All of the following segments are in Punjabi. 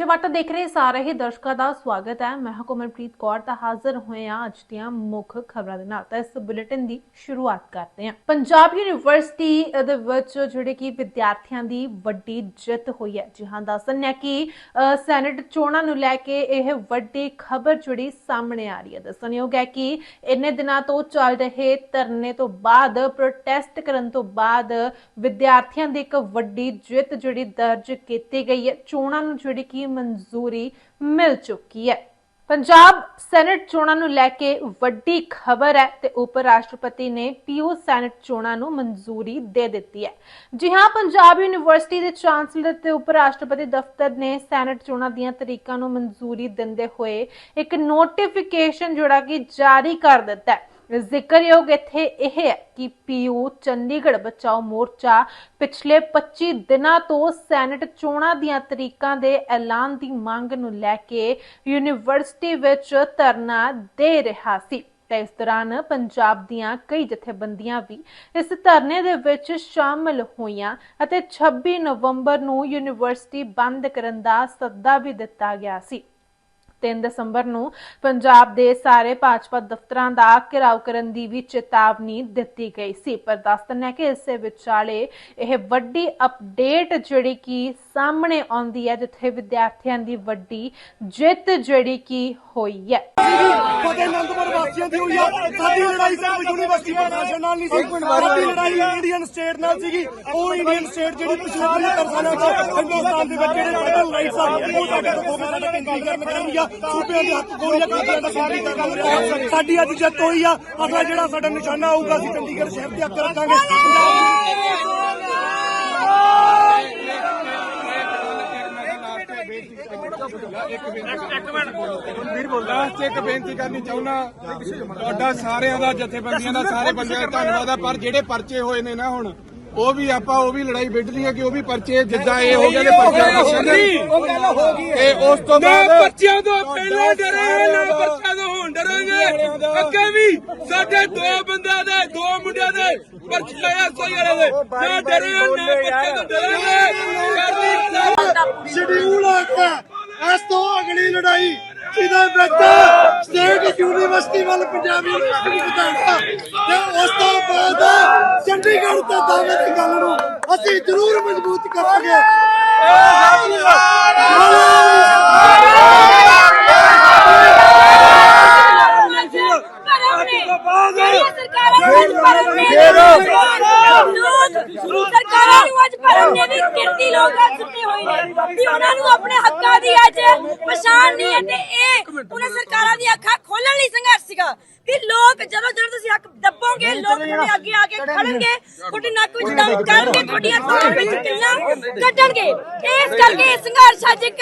ਏਸ਼ੀਆ ਵਾਰਤਾ ਦੇਖ ਰਹੇ ਸਾਰੇ ਹੀ ਦਰਸ਼ਕਾਂ ਦਾ ਸਵਾਗਤ ਹੈ। ਮੈਂ ਹਾਂ ਕੌਰ, ਤਾਂ ਹਾਜ਼ਰ ਹੋਏ ਹਾਂ ਅੱਜ ਦੀਆਂ ਮੁੱਖ ਖਬਰਾਂ ਦੇ ਨਾਲ। ਤਾਂ ਇਸ ਬੁਲੇਟਿਨ ਦੀ ਸ਼ੁਰੂਆਤ ਕਰਦੇ ਹਾਂ। ਪੰਜਾਬ ਯੂਨੀਵਰਸਿਟੀ ਦੇ ਵਿੱਚ ਜਿਹੜੇ ਕਿ ਵਿਦਿਆਰਥੀਆਂ ਦੀ ਵੱਡੀ ਜਿੱਤ ਹੋਈ ਹੈ। ਜੀ ਹਾਂ ਦੱਸਣ ਹੈ ਕਿ ਸੈਨੇਟ ਚੋਣਾਂ ਨੂੰ ਲੈ ਕੇ ਇਹ ਵੱਡੀ ਖਬਰ ਜਿਹੜੀ ਸਾਹਮਣੇ ਆ ਰਹੀ ਹੈ। ਦੱਸਣਯੋਗ ਹੈ ਕਿ ਇੰਨੇ ਦਿਨਾਂ ਤੋਂ ਚੱਲ ਰਹੇ ਧਰਨੇ ਤੋਂ ਬਾਅਦ ਪ੍ਰੋਟੈਸਟ ਕਰਨ ਤੋਂ ਬਾਅਦ ਵਿਦਿਆਰਥੀਆਂ ਦੀ ਇੱਕ ਵੱਡੀ ਜਿੱਤ ਜਿਹੜੀ ਦਰਜ ਕੀਤੀ ਗਈ ਹੈ। ਚੋਣਾਂ ਨੂੰ ਜਿਹੜੀ ਕਿ ਮਨਜ਼ੂਰੀ ਮਿਲ ਚੁੱਕੀ ਹੈ। ਪੰਜਾਬ ਸੈਨੇਟ ਚੋਣਾਂ ਨੂੰ ਲੈ ਕੇ ਵੱਡੀ ਖਬਰ ਹੈ ਤੇ ਉਪ ਰਾਸ਼ਟਰਪਤੀ ਨੇ ਪੀਓ ਸੈਨੇਟ ਚੋਣਾਂ ਨੂੰ ਮਨਜ਼ੂਰੀ ਦੇ ਦਿੱਤੀ ਹੈ। ਜੀ ਹਾਂ, ਪੰਜਾਬ ਯੂਨੀਵਰਸਿਟੀ ਦੇ ਚਾਂਸਲਰ ਤੇ ਉਪ ਰਾਸ਼ਟਰਪਤੀ ਦਫ਼ਤਰ ਨੇ ਸੈਨੇਟ ਚੋਣਾਂ ਦੀਆਂ ਤਰੀਕਾਂ ਨੂੰ ਮਨਜ਼ੂਰੀ ਦਿੰਦੇ ਹੋਏ ਇੱਕ ਨੋਟੀਫਿਕੇਸ਼ਨ ਜਿਹੜਾ ਕਿ ਜਾਰੀ ਕਰ ਦਿੱਤਾ ਹੈ। ਜ਼ਿਕਰਯੋਗ ਇੱਥੇ ਇਹ ਹੈ ਕਿ ਪੀਯੂ ਚੰਡੀਗੜ੍ਹ ਬਚਾਓ ਮੋਰਚਾ ਪਿਛਲੇ 25 ਦਿਨਾਂ ਤੋਂ ਸੈਨੇਟ ਚੋਣਾਂ ਦੀਆਂ ਤਰੀਕਾਂ ਦੇ ਐਲਾਨ ਦੀ ਮੰਗ ਨੂੰ ਲੈ ਕੇ ਯੂਨੀਵਰਸਿਟੀ ਵਿੱਚ ਧਰਨਾ ਦੇ ਰਿਹਾ ਸੀ ਤੇ ਇਸ ਦੌਰਾਨ ਪੰਜਾਬ ਦੀਆਂ ਕਈ ਜਥੇਬੰਦੀਆਂ ਵੀ ਇਸ ਧਰਨੇ ਦੇ ਵਿੱਚ ਸ਼ਾਮਲ ਹੋਈਆਂ ਅਤੇ 26 ਨਵੰਬਰ ਨੂੰ ਯੂਨੀਵਰਸਿਟੀ ਬੰਦ ਕਰਨ ਦਾ ਸੱਦਾ ਵੀ ਦਿੱਤਾ ਗਿਆ ਸੀ। 3 ਦਸੰਬਰ ਨੂੰ ਪੰਜਾਬ ਦੇ ਸਾਰੇ ਭਾਜਪਾ ਦਫ਼ਤਰਾਂ ਦਾ ਘਿਰਾਓ ਕਰਨ ਦੀ ਵੀ ਚੇਤਾਵਨੀ ਦਿੱਤੀ ਗਈ ਸੀ। ਪਰ ਦੱਸਣ ਹੈ ਕਿ ਇਸੇ ਵਿਚਾਲੇ ਇਹ ਵੱਡੀ ਅਪਡੇਟ ਜਿਹੜੀ ਕਿ ਸਾਹਮਣੇ ਆਉਂਦੀ ਹੈ, ਜਿੱਥੇ ਵਿਦਿਆਰਥੀਆਂ ਦੀ ਵੱਡੀ ਜਿੱਤ ਜਿਹੜੀ ਕਿ ਹੋਈ ਹੈ। ਫਤਿਹ ਅਨੰਦਪੁਰ ਵਾਸੀਆਂ ਦੀ ਹੋਈ ਆ। ਸਾਡੀ ਲੜਾਈ ਸਿਰਫ ਯੂਨੀਵਰਸਿਟੀ ਪ੍ਰਸ਼ਾਸਨ ਨਾਲ ਨਹੀਂ ਸੀ। ਸਾਡੀ ਲੜਾਈ ਇੰਡੀਅਨ ਸਟੇਟ ਨਾਲ ਸੀਗੀ। ਉਹ ਇੰਡੀਅਨ ਸਟੇਟ ਜਿਹੜੀ ਪਿਛਲੇ 75 ਸਾਲਾਂ ਚ ਹਿੰਦੁਸਤਾਨ ਦੇ ਵਿੱਚ ਜਿਹੜੇ ਫੈਡਰਲ ਰਾਈਟਸ ਆ ਉਹ ਸਾਡੇ ਤੋਂ ਖੋਹ ਸਾਡਾ ਕੇਂਦਰੀਕਰਨ ਕਰ ਰਹੀ ਆ। ਸੂਬਿਆਂ ਦੇ ਹੱਥ ਗੋਲੀਆਂ ਕਾਬਿਆਂ ਦਾ ਕੇਂਦਰੀਕਰਨ ਹੋ ਰਿਹਾ ਸਾਡੀ ਅੱਜ ਜਿੱਤ ਹੋਈ ਆ। ਅਗਲਾ ਜਿਹੜਾ ਸਾਡਾ ਨਿਸ਼ਾਨਾ ਆਊਗਾ ਅਸੀਂ ਚੰਡੀਗੜ੍ਹ ਸ਼ਹਿਰ ਤੇ ਅੱਗ ਰੱਖਾਂਗੇ। ਵੀਰ ਬੋਲਦਾ ਤੇ ਇੱਕ ਬੇਨਤੀ ਕਰਨੀ ਚਾਹੁੰਦਾ ਤੁਹਾਡਾ ਸਾਰਿਆਂ ਦਾ ਜਥੇਬੰਦੀਆਂ ਦਾ ਸਾਰੇ ਬੰਦਿਆਂ ਦਾ ਧੰਨਵਾਦ ਹੈ ਪਰ ਜਿਹੜੇ ਪਰਚੇ ਹੋਏ ਨੇ ਨਾ ਹੁਣ ਉਹ ਵੀ ਆਪਾਂ ਉਹ ਵੀ ਲੜਾਈ ਵਿੱਢ ਲਈ ਹੈ ਕਿ ਉਹ ਵੀ ਪਰਚੇ ਜਿੱਦਾਂ ਇਹ ਹੋ ਗਏ ਨੇ ਪਰਚੇ ਉਹ ਗੱਲ ਹੋ ਗਈ ਤੇ ਉਸ ਤੋਂ ਬਾਅਦ ਬੱਚਿਆਂ ਤੋਂ ਪਹਿਲਾਂ ਡਰੇ ਨਾ ਬੱਚਿਆਂ ਤੋਂ ਹੁਣ ਡਰਾਂਗੇ। ਅੱਗੇ ਵੀ ਸਾਡੇ ਦੋ ਬੰਦਿਆਂ ਦੇ ਦੋ ਮੁੰਡਿਆਂ ਦੇ ਪਰਚੇ ਆਇਆ ਸੋਈ ਵਾਲੇ ਦੇ। ਨਾ ਡਰੇ ਨਾ ਬੱਚਿਆਂ ਤੋਂ ਡਰਾਂਗੇ। ਸ਼ਡਿਊਲ ਐਕਟ ਇਸ ਤੋਂ ਅਗਲੀ ਲੜਾਈ ਜਿਹਦੇ ਵਿੱਚ ਸਟੇਟ ਯੂਨੀਵਰਸਿਟੀ ਵੱਲ ਪੰਜਾਬ ਯੂਨੀਵਰਸਿਟੀ ਜਿਤਾਉਣਾ ਤੇ ਉਸ ਤੋਂ ਬਾਅਦ ਚੰਡੀਗੜ੍ਹ ਤੇ ਦਾਅਵੇ ਦੀ ਗੱਲ ਨੂੰ ਅਸੀਂ ਜ਼ਰੂਰ ਮਜ਼ਬੂਤ ਕਰਾਂਗੇ। ਸਰਕਾਰਾਂ ਨੂੰ ਅੱਜ ਭਰਮ ਨੇ ਵੀ ਕਿਰਤੀ ਲੋਕ ਅੱਜ ਸੁੱਤੇ ਹੋਏ ਨੇ ਵੀ ਉਹਨਾਂ ਨੂੰ ਆਪਣੇ ਹੱਕਾਂ ਦੀ ਅੱਜ ਪਛਾਣ ਨਹੀਂ ਹੈ ਤੇ ਇਹ ਉਹਨਾਂ ਸਰਕਾਰਾਂ ਦੀਆਂ ਅੱਖਾਂ ਖੋਲਣ ਲਈ ਸੰਘਰਸ਼ ਸੀਗਾ ਵੀ ਲੋਕ ਜਦੋਂ ਜਦੋਂ ਤੁਸੀਂ ਹੱਕ ਦੱਬੋਗੇ ਲੋਕ ਤੁਹਾਡੇ ਅੱਗੇ ਆ ਕੇ ਖੜਨਗੇ ਤੁਹਾਡੇ ਨੱਕ ਵਿੱਚ ਦਮ ਕਰਨਗੇ ਤੁਹਾਡੀਆਂ ਥਾਂ ਵਿੱਚ ਕਿੰਨਾ ਕੱਢਣਗੇ। ਇਸ ਕਰਕੇ ਇਹ ਸੰਘਰਸ਼ ਅੱਜ ਇੱਕ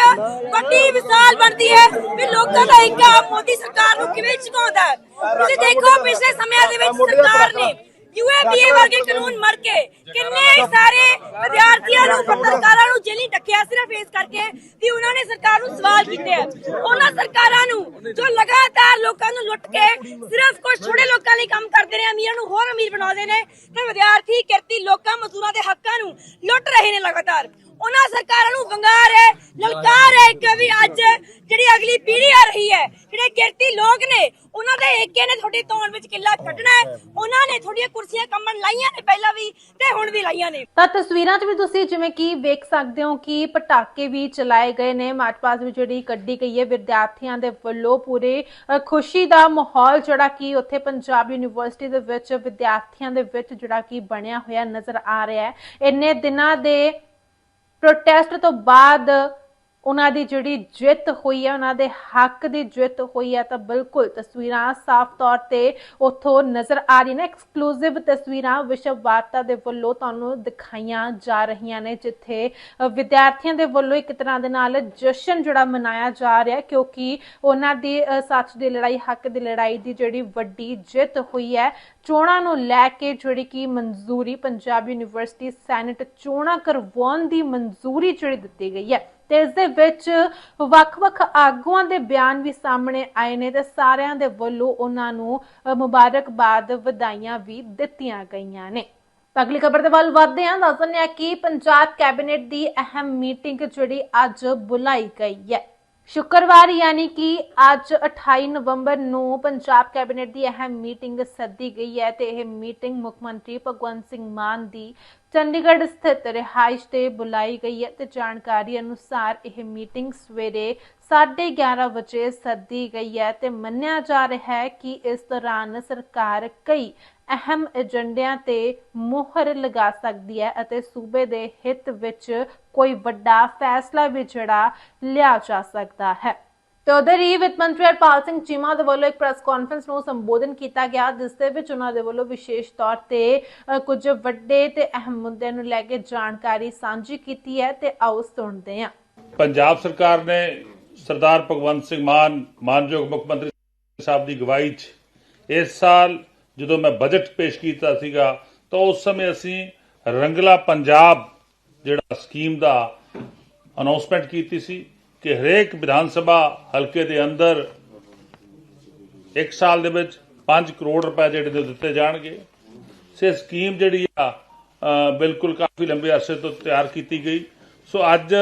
ਵੱਡੀ ਮਿਸਾਲ ਬਣਦੀ ਹੈ ਵੀ ਲੋਕਾਂ ਦਾ ਇੱਕ ਮੋਦੀ ਸਰਕਾਰ ਨੂੰ ਕਿਵੇਂ ਝੁਕਾਉਂਦਾ ਤੁਸੀਂ ਦੇਖੋ ਪਿਛਲੇ ਸਮਿਆਂ ਦੇ ਵਿੱਚ ਸਰਕਾਰ ਨੇ ਯੂਏਪੀਏ ਵਰਗੇ ਕਾਨੂੰਨ ਮਰ ਕੇ ਕਿੰਨੇ ਸਾਰੇ ਵਿਦਿਆਰਥੀਆਂ ਨੂੰ ਪੱਤਰਕਾਰਾਂ ਨੂੰ ਜੇਲ੍ਹੀਂ ਡੱਕਿਆ ਸਿਰਫ ਇਸ ਕਰਕੇ ਵੀ ਉਹਨਾਂ ਨੇ ਸਰਕਾਰ ਨੂੰ ਸਵਾਲ ਕੀਤੇ ਆ। ਉਹਨਾਂ ਸਰਕਾਰਾਂ ਨੂੰ ਜੋ ਲਗਾਤਾਰ ਲੋਕਾਂ ਨੂੰ ਲੁੱਟ ਕੇ ਸਿਰਫ ਕੁਝ ਥੋੜੇ ਲੋਕਾਂ ਲਈ ਕੰਮ ਕਰਦੇ ਨੇ ਅਮੀਰਾਂ ਨੂੰ ਹੋਰ ਅਮੀਰ ਬਣਾਉਂਦੇ ਨੇ ਤੇ ਵਿਦਿਆਰਥੀ ਕਿਰਤੀ ਲੋਕਾਂ ਮਜ਼ਦੂਰਾਂ ਦੇ ਹੱਕਾਂ ਨੂੰ ਲੁੱਟ ਰਹੇ ਨੇ ਲਗਾਤਾਰ। ਉਹਨਾਂ ਸਰਕਾਰਾਂ ਨੂੰ ਵੰਗਾਰ ਹੈ ਲਲਕਾਰ ਹੈ ਕਿ ਵੀ ਅੱਜ ਜਿਹੜੀ ਅਗਲੀ ਪੀੜ੍ਹੀ ਆ ਰਹੀ ਹੈ, ਜਿਹੜੇ ਕਿਰਤੀ ਲੋਕ ਨੇ, ਉਹਨਾਂ ਦੇ ਏਕੇ ਨੇ ਤੁਹਾਡੀ ਤੌਣ ਵਿੱਚ ਕਿੱਲਾ ਕੱਢਣਾ ਹੈ, ਉਹਨਾਂ ਨੇ ਤੁਹਾਡੀਆਂ ਕੁਰਸੀਆਂ ਕੰਮਣ ਲਾਈਆਂ ਨੇ ਪਹਿਲਾਂ ਵੀ ਤੇ ਹੁਣ ਵੀ ਲਾਈਆਂ ਨੇ। ਤਾਂ ਤਸਵੀਰਾਂ 'ਚ ਵੀ ਤੁਸੀਂ ਜਿਵੇਂ ਕਿ ਵੇਖ ਸਕਦੇ ਹੋ ਕਿ ਪਟਾਕੇ ਵੀ ਚਲਾਏ ਗਏ ਨੇ ਮਾਰਚ ਪਾਸ ਵਿੱਚ ਜਿਹੜੀ ਕੱਢੀ ਗਈ ਹੈ, ਵਿਦਿਆਰਥੀਆਂ ਦੇ ਵੱਲੋਂ ਪੂਰੇ ਖੁਸ਼ੀ ਦਾ ਮਾਹੌਲ ਜਿਹੜਾ ਕਿ ਉੱਥੇ ਪੰਜਾਬ ਯੂਨੀਵਰਸਿਟੀ ਦੇ ਵਿੱਚ ਵਿਦਿਆਰਥੀਆਂ ਦੇ ਵਿੱਚ ਜਿਹੜਾ ਕਿ ਬਣਿਆ ਹੋਇਆ ਨਜ਼ਰ ਆ ਰਿਹਾ ਹੈ। ਇੰਨੇ ਦਿਨਾਂ ਦੇ ਪ੍ਰੋਟੈਸਟ ਤੋਂ ਬਾਅਦ ਉਹਨਾਂ ਦੀ ਜਿਹੜੀ ਜਿੱਤ ਹੋਈ ਹੈ ਉਹਨਾਂ ਦੇ ਹੱਕ ਦੀ ਜਿੱਤ ਹੋਈ ਹੈ ਤਾਂ ਬਿਲਕੁਲ ਤਸਵੀਰਾਂ ਸਾਫ਼ ਤੌਰ ਤੇ ਉੱਥੋਂ ਨਜ਼ਰ ਆ ਰਹੀਆਂ ਨੇ। ਐਕਸਕਲੂਸਿਵ ਤਸਵੀਰਾਂ ਵਿਸ਼ਵ ਵਾਰਤਾ ਦੇ ਵੱਲੋਂ ਤੁਹਾਨੂੰ ਦਿਖਾਈਆਂ ਜਾ ਰਹੀਆਂ ਨੇ, ਜਿੱਥੇ ਵਿਦਿਆਰਥੀਆਂ ਦੇ ਵੱਲੋਂ ਇੱਕ ਤਰ੍ਹਾਂ ਦੇ ਨਾਲ ਜਸ਼ਨ ਜਿਹੜਾ ਮਨਾਇਆ ਜਾ ਰਿਹਾ ਕਿਉਂਕਿ ਉਹਨਾਂ ਦੀ ਸੱਚ ਦੀ ਲੜਾਈ, ਹੱਕ ਦੀ ਲੜਾਈ ਦੀ ਜਿਹੜੀ ਵੱਡੀ ਜਿੱਤ ਹੋਈ ਹੈ, ਚੋਣਾਂ ਨੂੰ ਲੈ ਕੇ ਜਿਹੜੀ ਕਿ ਮਨਜ਼ੂਰੀ, ਪੰਜਾਬ ਯੂਨੀਵਰਸਿਟੀ ਸੈਨੇਟ ਚੋਣਾਂ ਕਰਵਾਉਣ ਦੀ ਮਨਜ਼ੂਰੀ ਜਿਹੜੀ ਦਿੱਤੀ ਗਈ ਹੈ। ਤੇ ਇਸ ਦੇ ਵਿੱਚ ਵੱਖ-ਵੱਖ ਆਗੂਆਂ ਦੇ ਬਿਆਨ ਵੀ ਸਾਹਮਣੇ ਆਏ ਨੇ ਤੇ ਸਾਰਿਆਂ ਦੇ ਵੱਲੋਂ ਉਹਨਾਂ ਨੂੰ ਮੁਬਾਰਕਬਾਦ ਵਧਾਈਆਂ ਵੀ ਦਿੱਤੀਆਂ ਗਈਆਂ ਨੇ। ਅਗਲੀ ਖਬਰ ਦੇ ਵੱਲ ਵਧਦੇ ਹਾਂ, ਦੱਸ ਦਿੰਦੇ ਹਾਂ ਕਿ ਪੰਜਾਬ ਕੈਬਨਿਟ ਦੀ ਅਹਿਮ ਮੀਟਿੰਗ ਜਿਹੜੀ ਅੱਜ ਬੁਲਾਈ ਗਈ ਹੈ। ਸ਼ੁੱਕਰਵਾਰ ਯਾਨੀ ਕਿ ਅੱਜ 28 ਨਵੰਬਰ ਨੂੰ ਪੰਜਾਬ ਕੈਬਨਿਟ ਦੀ ਅਹਿਮ ਮੀਟਿੰਗ ਸੱਦੀ ਗਈ ਹੈ ਤੇ ਇਹ ਮੀਟਿੰਗ ਮੁੱਖ ਮੰਤਰੀ ਭਗਵੰਤ ਸਿੰਘ ਮਾਨ ਦੀ ਚੰਡੀਗੜ੍ਹ ਸਥਿਤ ਰਿਹਾਇਸ਼ ਤੇ ਬੁਲਾਈ ਗਈ ਹੈ ਤੇ ਜਾਣਕਾਰੀ ਅਨੁਸਾਰ ਇਹ ਮੀਟਿੰਗ ਸਵੇਰੇ 11:30 ਵਜੇ ਸੱਦੀ ਗਈ ਹੈ ਤੇ ਮੰਨਿਆ ਜਾ ਰਿਹਾ ਹੈ ਕਿ ਇਸ ਦੌਰਾਨ ਸਰਕਾਰ ਕਈ ਅਹਿਮ ਏਜੰਡਿਆਂ ਤੇ ਮੋਹਰ ਲਗਾ ਸਕਦੀ ਹੈ ਅਤੇ ਸੂਬੇ ਦੇ ਹਿੱਤ ਵਿੱਚ ਕੋਈ ਵੱਡਾ ਫੈਸਲਾ ਵੀ ਜਿਹੜਾ ਲਿਆ ਜਾ ਸਕਦਾ ਹੈ। ਤੇ ਉਧਰ ਹੀ ਵਿੱਤ ਮੰਤਰੀ ਹਰਪਾਲ ਸਿੰਘ ਚੀਮਾ ਦੇ ਵੱਲੋਂ ਇੱਕ ਪ੍ਰੈਸ ਕਾਨਫਰੰਸ ਨੂੰ ਸੰਬੋਧਨ ਕੀਤਾ ਗਿਆ, ਜਿਸ ਦੇ ਵਿੱਚ ਉਹਨਾਂ ਦੇ ਵੱਲੋਂ ਵਿਸ਼ੇਸ਼ ਤੌਰ ਤੇ ਕੁਝ ਵੱਡੇ ਤੇ ਅਹਿਮ ਮੁੱਦਿਆਂ ਨੂੰ ਲੈ ਕੇ ਜਾਣਕਾਰੀ ਸਾਂਝੀ ਕੀਤੀ ਹੈ ਤੇ ਆਓ ਸੁਣਦੇ ਹਾਂ। ਪੰਜਾਬ ਸਰਕਾਰ ਨੇ ਸਰਦਾਰ ਭਗਵੰਤ ਸਿੰਘ ਮਾਨ, ਮਾਨਯੋਗ ਮੁੱਖ ਮੰਤਰੀ ਸਾਹਿਬ ਦੀ ਅਗਵਾਈ 'ਚ ਇਸ ਸਾਲ ਜਦੋਂ ਮੈਂ ਬਜਟ ਪੇਸ਼ ਕੀਤਾ ਸੀਗਾ, ਤਾਂ ਉਸ ਸਮੇਂ ਅਸੀਂ ਰੰਗਲਾ ਪੰਜਾਬ ਜਿਹੜਾ ਸਕੀਮ ਦਾ ਅਨਾਉਂਸਮੈਂਟ ਕੀਤੀ ਸੀ ਕਿ ਹਰੇਕ ਵਿਧਾਨ ਸਭਾ ਹਲਕੇ ਦੇ ਅੰਦਰ ਇੱਕ ਸਾਲ ਦੇ ਵਿੱਚ 5 ਕਰੋੜ ਰੁਪਏ ਜਿਹੜੇ ਨੇ ਉਹ ਦਿੱਤੇ ਜਾਣਗੇ। ਸੇ ਸਕੀਮ ਜਿਹੜੀ ਆ ਬਿਲਕੁਲ ਕਾਫੀ ਲੰਬੇ ਅਰਸੇ ਤੋਂ ਤਿਆਰ ਕੀਤੀ ਗਈ। ਸੋ ਅੱਜ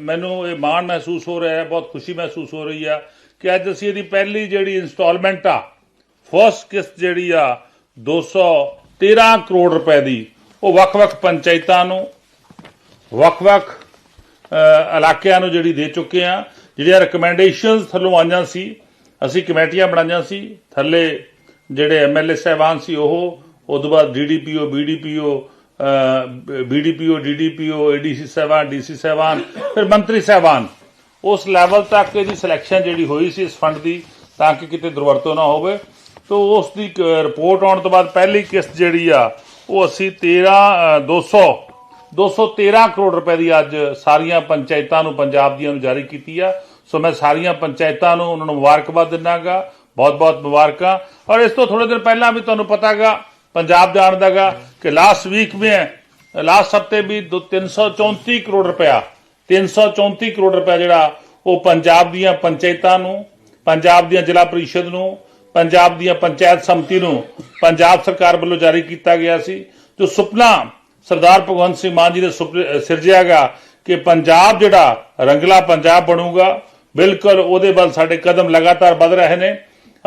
ਮੈਨੂੰ ਇਹ ਮਾਣ ਮਹਿਸੂਸ ਹੋ ਰਿਹਾ ਹੈ, ਬਹੁਤ ਖੁਸ਼ੀ ਮਹਿਸੂਸ ਹੋ ਰਹੀ ਆ ਕਿ ਅੱਜ ਅਸੀਂ ਇਹਦੀ ਪਹਿਲੀ ਜਿਹੜੀ ਇਨਸਟਾਲਮੈਂਟ ਆ, ਫਸਟ ਕਿਸ਼ਤ ਜਿਹੜੀ ਆ 213 ਕਰੋੜ ਰੁਪਏ ਦੀ, ਉਹ ਵੱਖ-ਵੱਖ ਪੰਚਾਇਤਾਂ ਨੂੰ, ਵੱਖ-ਵੱਖ ਇਲਾਕਿਆਂ ਨੂੰ ਜਿਹੜੀ ਦੇ ਚੁੱਕੇ ਆ ਜਿਹੜੀਆਂ ਰეკਮੈਂਡੇਸ਼ਨਸ ਥੱਲੋਂ ਆਈਆਂ ਸੀ ਅਸੀਂ ਕਮੇਟੀਆਂ ਬਣਾਈਆਂ ਸੀ। ਥੱਲੇ ਜਿਹੜੇ ਐਮਐਲਏ ਸਹਿਬਾਨ ਸੀ ਉਹ ਉਦੋਂ ਬਾਅਦ DDPO BDPO BDPO DDPO ADC ਸਹਿਬਾਨ ਡੀਸੀ ਸਹਿਬਾਨ ਫਿਰ ਮੰਤਰੀ ਸਹਿਬਾਨ। ਉਸ ਲੈਵਲ ਤੱਕ ਇਹਦੀ ਸਿਲੈਕਸ਼ਨ ਜਿਹੜੀ ਹੋਈ ਸੀ ਇਸ ਫੰਡ ਦੀ ਤਾਂ ਕਿ ਕਿਤੇ ਦੁਰਵਰਤੋਂ ਨਾ ਹੋਵੇ। ਤੋਂ ਉਸ ਦੀ ਰਿਪੋਰਟ ਆਉਣ ਤੋਂ ਬਾਅਦ ਪਹਿਲੀ ਕਿਸ਼ਤ ਜਿਹੜੀ ਆ ਉਹ ਅਸੀਂ 13 ਅ, 200 213 ਕਰੋੜ ਰੁਪਏ ਦੀ ਅੱਜ ਸਾਰੀਆਂ ਪੰਚਾਇਤਾਂ ਨੂੰ, ਪੰਜਾਬ ਦੀਆਂ ਨੂੰ ਜਾਰੀ ਕੀਤੀ ਆ। ਸੋ ਮੈਂ ਸਾਰੀਆਂ ਪੰਚਾਇਤਾਂ ਨੂੰ ਉਹਨਾਂ ਨੂੰ ਮੁਬਾਰਕਬਾਦ ਦਿੰਨਾਗਾ। ਬਹੁਤ ਬਹੁਤ ਮੁਬਾਰਕਾਂ। ਔਰ ਇਸ ਤੋਂ ਥੋੜੇ ਦਿਨ ਪਹਿਲਾਂ ਵੀ ਤੁਹਾਨੂੰ ਪਤਾਗਾ, ਪੰਜਾਬ ਜਾਣਦਾਗਾ ਕਿ ਲਾਸਟ ਵੀਕ में ਲਾਸਟ ਹਫ਼ਤੇ ਵੀ ਦੋ- 334 ਕਰੋੜ ਰੁਪਇਆ 334 ਕਰੋੜ ਰੁਪਇਆ ਜਿਹੜਾ ਉਹ ਪੰਜਾਬ ਦੀਆਂ ਪੰਚਾਇਤਾਂ ਨੂੰ, ਪੰਜਾਬ ਦੀਆਂ ਜ਼ਿਲ੍ਹਾ ਪ੍ਰੀਸ਼ਦ ਨੂੰ, ਪੰਜਾਬ ਦੀਆਂ ਪੰਚਾਇਤ ਸਮਿਤੀ ਨੂੰ ਪੰਜਾਬ ਸਰਕਾਰ ਵੱਲੋਂ ਜਾਰੀ ਕੀਤਾ ਗਿਆ ਸੀ। ਜੋ ਸੁਪਨਾ ਸਰਦਾਰ ਭਗਵੰਤ ਸਿੰਘ ਮਾਨ ਜੀ ਨੇ ਸੁਪਨੇ- ਸਿਰਜਿਆ ਗਿਆ ਕਿ ਪੰਜਾਬ ਜਿਹੜਾ ਰੰਗਲਾ ਪੰਜਾਬ ਬਣੂਗਾ, ਬਿਲਕੁਲ ਉਹਦੇ ਵੱਲ ਸਾਡੇ ਕਦਮ ਲਗਾਤਾਰ ਵਧ ਰਹੇ ਨੇ।